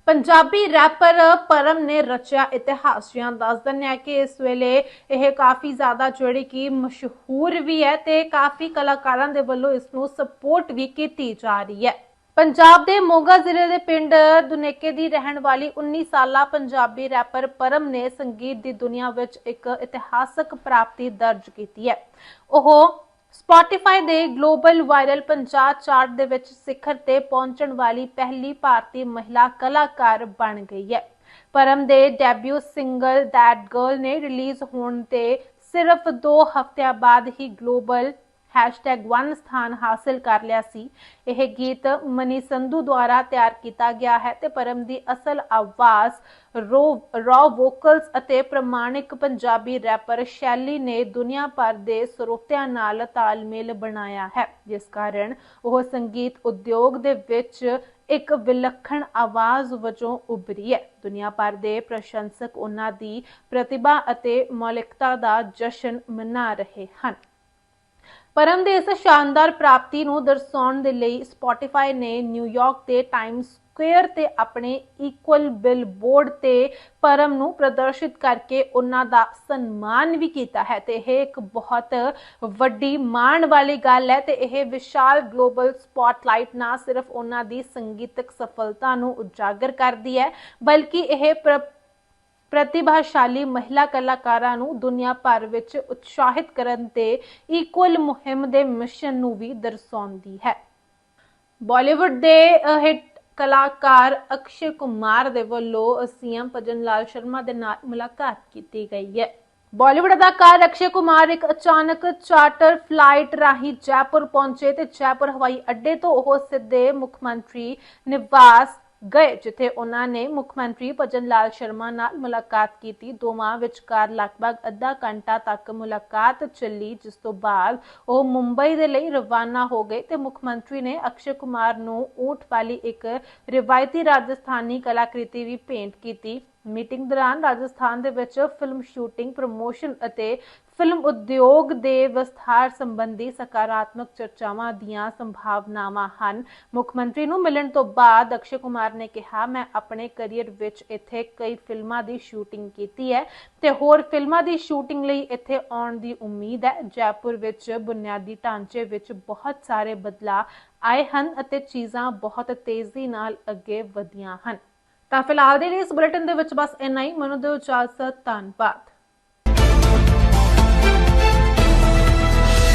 ਪੰਜਾਬੀ ਰੈਪਰ ਪਰਮ ਨੇ ਰਚਿਆ ਇਤਿਹਾਸ ਜਿਹਾਂ ਦੱਸ ਦਿੰਦੇ ਆ ਕਿ ਇਸ ਵੇਲੇ ਇਹ ਕਾਫੀ ਜ਼ਿਆਦਾ ਜਿਹੜੀ ਕਿ ਮਸ਼ਹੂਰ ਵੀ ਹੈ ਤੇ ਕਾਫੀ ਕਲਾਕਾਰਾਂ ਦੇ ਵੱਲੋਂ ਇਸ ਨੂੰ ਸਪੋਰਟ ਵੀ ਕੀਤੀ ਜਾ ਰਹੀ ਹੈ। ਪੰਜਾਬ ਦੇ ਮੋਗਾ ਜ਼ਿਲ੍ਹੇ ਦੇ ਪਿੰਡ ਦੁਨੇਕੇ ਦੀ ਰਹਿਣ ਵਾਲੀ 19 ਸਾਲਾ ਪੰਜਾਬੀ ਰੈਪਰ ਪਰਮ ਨੇ ਸੰਗੀਤ ਦੀ ਦੁਨੀਆ ਵਿੱਚ ਇੱਕ ਇਤਿਹਾਸਕ ਪ੍ਰਾਪਤੀ ਦਰਜ ਕੀਤੀ ਹੈ। ਉਹ ਸਪੋਟੀਫਾਈ ਦੇ ਗਲੋਬਲ ਵਾਇਰਲ 50 ਚਾਰਟ ਦੇ ਵਿੱਚ ਸਿਖਰ ਤੇ ਪਹੁੰਚਣ ਵਾਲੀ ਪਹਿਲੀ ਭਾਰਤੀ ਮਹਿਲਾ ਕਲਾਕਾਰ ਬਣ ਗਈ ਹੈ। ਪਰਮ ਦੇ ਡੈਬਿਊ ਸਿੰਗਲ ਦੈਟ ਗਰਲ ਨੇ ਰਿਲੀਜ਼ ਹੋਣ ਤੇ ਸਿਰਫ 2 ਹਫ਼ਤਿਆਂ ਬਾਅਦ ਹੀ ਗਲੋਬਲ #1 ਸਥਾਨ ਹਾਸਲ ਕਰ ਲਿਆ ਸੀ। ਇਹ ਗੀਤ ਮਨੀ ਸੰਧੂ ਦੁਆਰਾ ਤਿਆਰ ਕੀਤਾ ਗਿਆ ਹੈ ਤੇ ਪਰਮ ਦੀ ਅਸਲ ਆਵਾਜ਼ ਰੌ ਵੋਕਲਸ ਅਤੇ ਪ੍ਰਮਾਣਿਕ ਪੰਜਾਬੀ ਰੈਪਰ ਸ਼ੈਲੀ ਨੇ ਦੁਨੀਆ ਭਰ ਦੇ ਸਰੋਤਿਆਂ ਨਾਲ ਤਾਲਮੇਲ ਬਣਾਇਆ ਹੈ। ਜਿਸ ਕਾਰਨ ਉਹ ਸੰਗੀਤ ਉਦਯੋਗ ਦੇ ਵਿੱਚ ਇੱਕ ਵਿਲੱਖਣ ਆਵਾਜ਼ ਵਜੋਂ ਉਭਰੀ ਹੈ। ਦੁਨੀਆ ਭਰ ਦੇ ਪ੍ਰਸ਼ੰਸਕ ਉਹਨਾਂ ਦੀ ਪ੍ਰਤਿਭਾ ਅਤੇ ਮੌਲਿਕਤਾ ਦਾ ਜਸ਼ਨ ਮਨਾ ਰਹੇ ਹਨ। ਪਰਮ ਦੇ ਇਸ ਸ਼ਾਨਦਾਰ ਪ੍ਰਾਪਤੀ ਨੂੰ ਦਰਸਾਉਣ ਦੇ ਲਈ ਸਪੋਟੀਫਾਈ ਨੇ ਨਿਊਯਾਰਕ ਦੇ ਟਾਈਮ ਸਕੁਅਰ ਤੇ ਆਪਣੇ ਇਕੁਅਲ ਬਿਲਬੋਰਡ ਤੇ ਪਰਮ ਨੂੰ ਪ੍ਰਦਰਸ਼ਿਤ ਕਰਕੇ ਉਹਨਾਂ ਦਾ ਸਨਮਾਨ ਵੀ ਕੀਤਾ ਹੈ ਤੇ ਇਹ ਇੱਕ ਬਹੁਤ ਵੱਡੀ ਮਾਣ ਵਾਲੀ ਗੱਲ ਹੈ ਤੇ ਇਹ ਵਿਸ਼ਾਲ ਗਲੋਬਲ ਸਪੌਟਲਾਈਟ ਨਾ ਸਿਰਫ ਉਹਨਾਂ ਦੀ ਸੰਗੀਤਕ ਸਫਲਤਾ ਨੂੰ ਉਜਾਗਰ ਕਰਦੀ ਹੈ, ਬਲਕਿ ਇਹ ਪ੍ਰ- ਪ੍ਰਤਿਭਾਸ਼ਾਲੀ ਮਹਿਲਾ ਕਲਾਕਾਰਾਂ ਨੂੰ ਦੁਨੀਆ ਭਰ ਵਿੱਚ ਉਤਸ਼ਾਹਿਤ ਕਰਨ ਤੇ ਇਕੁਅਲ ਮੁਹਿੰਮ ਦੇ ਮਿਸ਼ਨ ਨੂੰ ਵੀ ਦਰਸਾਉਂਦੀ ਹੈ। ਬਾਲੀਵੁੱਡ ਦੇ ਹਿੱਟ ਕਲਾਕਾਰ ਅਕਸ਼ੇ ਕੁਮਾਰ ਦੇ ਵੱਲੋਂ ਸੀਐਮ ਭਜਨ ਲਾਲ ਸ਼ਰਮਾ ਦੇ ਨਾਲ ਮੁਲਾਕਾਤ ਕੀਤੀ ਗਈ ਹੈ। ਬਾਲੀਵੁੱਡ ਅਦਾਕਾਰ ਅਕਸ਼ੇ ਕੁਮਾਰ ਇੱਕ ਅਚਾਨਕ ਚਾਰਟਰ ਫਲਾਈਟ ਰਾਹੀਂ ਜੈਪੁਰ ਪਹੁੰਚੇ ਤੇ ਜੈਪੁਰ ਹਵਾਈ ਅੱਡੇ ਤੋਂ ਉਹ ਸਿੱਧੇ ਮੁੱਖ ਮੰਤਰੀ ਨਿਵਾਸ ਗਏ, ਜਿੱਥੇ ਉਹਨਾਂ ਨੇ ਮੁੱਖ ਮੰਤਰੀ ਭਜਨ ਲਾਲ ਸ਼ਰਮਾ ਨਾਲ ਮੁਲਾਕਾਤ ਕੀਤੀ। ਦੋਵਾਂ ਵਿਚਕਾਰ ਲਗਭਗ ਅੱਧਾ ਘੰਟਾ ਤੱਕ ਮੁਲਾਕਾਤ ਚੱਲੀ, ਜਿਸ ਤੋਂ ਬਾਅਦ ਉਹ ਮੁੰਬਈ ਦੇ ਲਈ ਰਵਾਨਾ ਹੋ ਗਏ ਤੇ ਮੁੱਖ ਮੰਤਰੀ ਨੇ ਅਕਸ਼ੇ ਕੁਮਾਰ ਨੂੰ ਊਂਠ ਵਾਲੀ ਇੱਕ ਰਿਵਾਇਤੀ ਰਾਜਸਥਾਨੀ ਕਲਾਕ੍ਰਿਤੀ ਵੀ ਭੇਂਟ ਕੀਤੀ। ਮੀਟਿੰਗ ਦੌਰਾਨ ਰਾਜਸਥਾਨ ਦੇ ਵਿੱਚ ਫਿਲਮ ਸ਼ੂਟਿੰਗ, ਪ੍ਰਮੋਸ਼ਨ ਅਤੇ ਫਿਲਮ ਉਦਯੋਗ ਦੇ ਵਿਸਥਾਰ ਸੰਬੰਧੀ ਸਕਾਰਾਤਮਕ ਚਰਚਾਵਾਂ ਦੀਆਂ ਸੰਭਾਵਨਾਵਾਂ ਹਨ। ਮੁੱਖ ਮੰਤਰੀ ਨੂੰ ਮਿਲਣ ਤੋਂ ਬਾਅਦ ਅਕਸ਼ੇ ਕੁਮਾਰ ਨੇ ਕਿਹਾ, ਮੈਂ ਆਪਣੇ ਕੈਰੀਅਰ ਵਿੱਚ ਇੱਥੇ ਕਈ ਫਿਲਮਾਂ ਦੀ ਸ਼ੂਟਿੰਗ ਕੀਤੀ ਹੈ ਤੇ ਹੋਰ ਫਿਲਮਾਂ ਦੀ ਸ਼ੂਟਿੰਗ ਲਈ ਇੱਥੇ ਆਉਣ ਦੀ ਉਮੀਦ ਹੈ। ਜੈਪੁਰ ਵਿੱਚ ਬੁਨਿਆਦੀ ਢਾਂਚੇ ਵਿੱਚ ਬਹੁਤ ਸਾਰੇ ਬਦਲਾਅ ਆਏ ਹਨ ਅਤੇ ਚੀਜ਼ਾਂ ਬਹੁਤ ਤੇਜ਼ੀ ਨਾਲ ਅੱਗੇ ਵਧੀਆਂ ਹਨ। ਤਾਂ ਫਿਲਹਾਲ ਦੇ ਲਈ ਇਸ ਬੁਲੇਟਿਨ ਦੇ ਵਿੱਚ ਬਸ ਇੰਨਾ ਹੀ। ਮਨੋ ਦਿਓ ਇਜਾਜ਼ਤ ਧੰਨਵਾਦ।